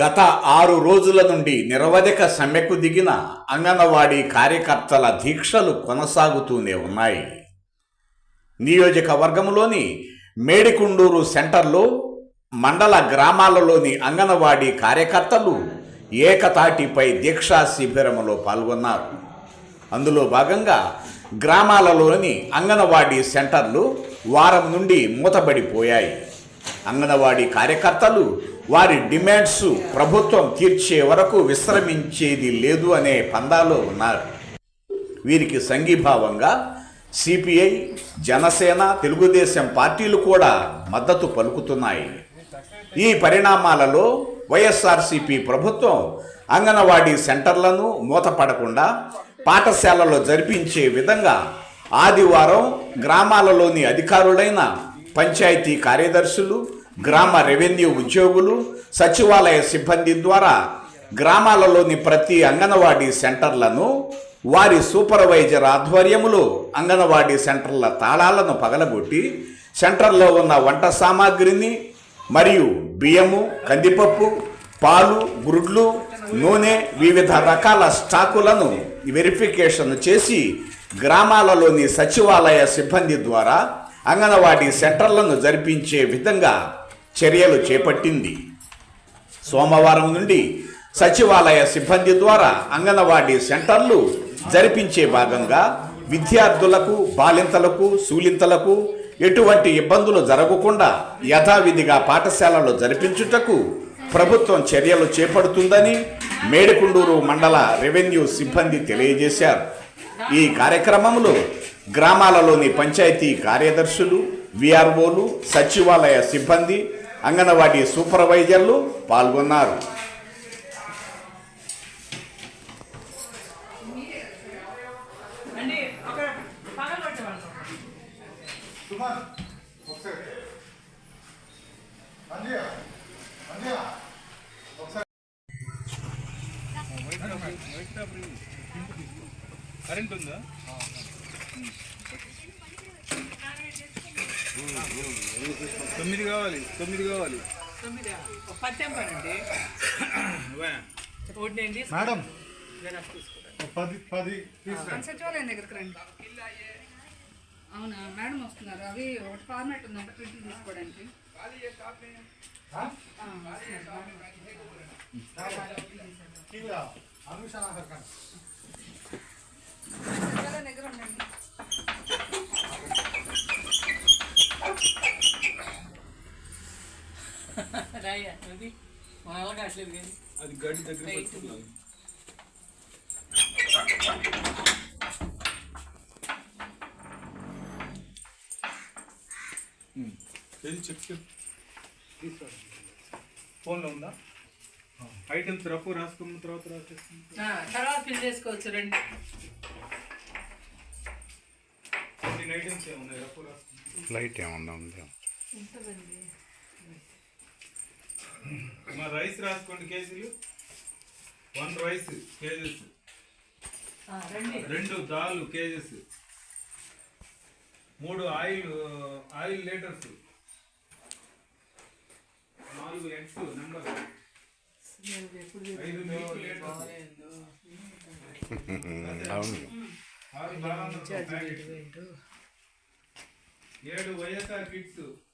గత ఆరు రోజుల నుండి నిరవధిక సమ్మెకు దిగిన అంగన్వాడీ కార్యకర్తల దీక్షలు కొనసాగుతూనే ఉన్నాయి. నియోజకవర్గంలోని మేడికుండూరు సెంటర్లో మండల గ్రామాలలోని అంగన్వాడీ కార్యకర్తలు ఏకతాటిపై దీక్షా శిబిరంలో పాల్గొన్నారు. అందులో భాగంగా గ్రామాలలోని అంగన్వాడీ సెంటర్లు వారం నుండి మూతబడిపోయాయి. అంగన్వాడీ కార్యకర్తలు వారి డిమాండ్స్ ప్రభుత్వం తీర్చే వరకు విశ్రమించేది లేదు అనే పందాలో ఉన్నారు. వీరికి సంఘీభావంగా సిపిఐ జనసేన తెలుగుదేశం పార్టీలు కూడా మద్దతు పలుకుతున్నాయి. ఈ పరిణామాలలో వైఎస్ఆర్సిపి ప్రభుత్వం అంగన్వాడీ సెంటర్లను మూతపడకుండా పాఠశాలలో జరిపించే విధంగా ఆదివారం గ్రామాలలోని అధికారులైన పంచాయతీ కార్యదర్శులు గ్రామ రెవెన్యూ ఉద్యోగులు సచివాలయ సిబ్బంది ద్వారా గ్రామాలలోని ప్రతి అంగన్వాడీ సెంటర్లను వారి సూపర్వైజర్ ఆధ్వర్యములో అంగన్వాడీ సెంటర్ల తాళాలను పగలగొట్టి సెంటర్లో ఉన్న వంట సామాగ్రిని మరియు బియ్యము కందిపప్పు పాలు గుడ్లు నూనె వివిధ రకాల స్టాకులను వెరిఫికేషన్ చేసి గ్రామాలలోని సచివాలయ సిబ్బంది ద్వారా అంగన్వాడీ సెంటర్లను జరిపించే విధంగా చర్యలు చేపట్టింది. సోమవారం నుండి సచివాలయ సిబ్బంది ద్వారా అంగన్వాడీ సెంటర్లు జరిపించే భాగంగా విద్యార్థులకు బాలింతలకు సూలింతలకు ఎటువంటి ఇబ్బందులు జరగకుండా యథావిధిగా పాఠశాలలు జరిపించుటకు ప్రభుత్వం చర్యలు చేపడుతుందని మేడికుండూరు మండల రెవెన్యూ సిబ్బంది తెలియజేశారు. ఈ కార్యక్రమంలో గ్రామాలలోని పంచాయతీ కార్యదర్శులు విఆర్ఓలు సచివాలయ సిబ్బంది అంగన్వాడీ సూపర్వైజర్లు పాల్గొన్నారు. కరెంట్ ఉందా? తొమ్మిది కావాలి తొమ్మిది కావాలి ఒకటి. మేడం పది పది సచివాలయం దగ్గరికి రండి అవునా మేడం వస్తున్నారు అవి ఒకటి ఫార్మాట్ ఉందంట ప్రింట్ తీసుకోవడానికి అనుషా హర్కన్ సచివాలయం దగ్గర ఉండండి రాయ్యా అది మన వల్ల కావట్లేదు కానీ. అది గడ్డి దగ్గర. పట్టుకున్నాను. ఏది చెక్ ఫోన్లో ఉందా? ఐటమ్స్ రఫ్ రాసుకున్న తర్వాత రాసేసుకుంటా. ఆ, తర్వాత ఫిల్ చేసుకోవచ్చు రండి. ఐటమ్స్ ఏమున్నాయి? రఫ్ రాసుకుంటా. ఫ్లైట్ ఏమన్నా ఉంది. ఉంటుందండి. మా రైస్ రాసుకోండి కేజీలు. One rice kgs. ఆ, రండి. రెండు దాల్ కేజెస్. మూడు ఆయిల్ ఆయిల్ లీటర్స్. నాలుగు ఎగ్స్ నెంబర్. ఐదు మిల్క్ లీటర్స్. ఏడు వైఎస్ఆర్ కిట్స్.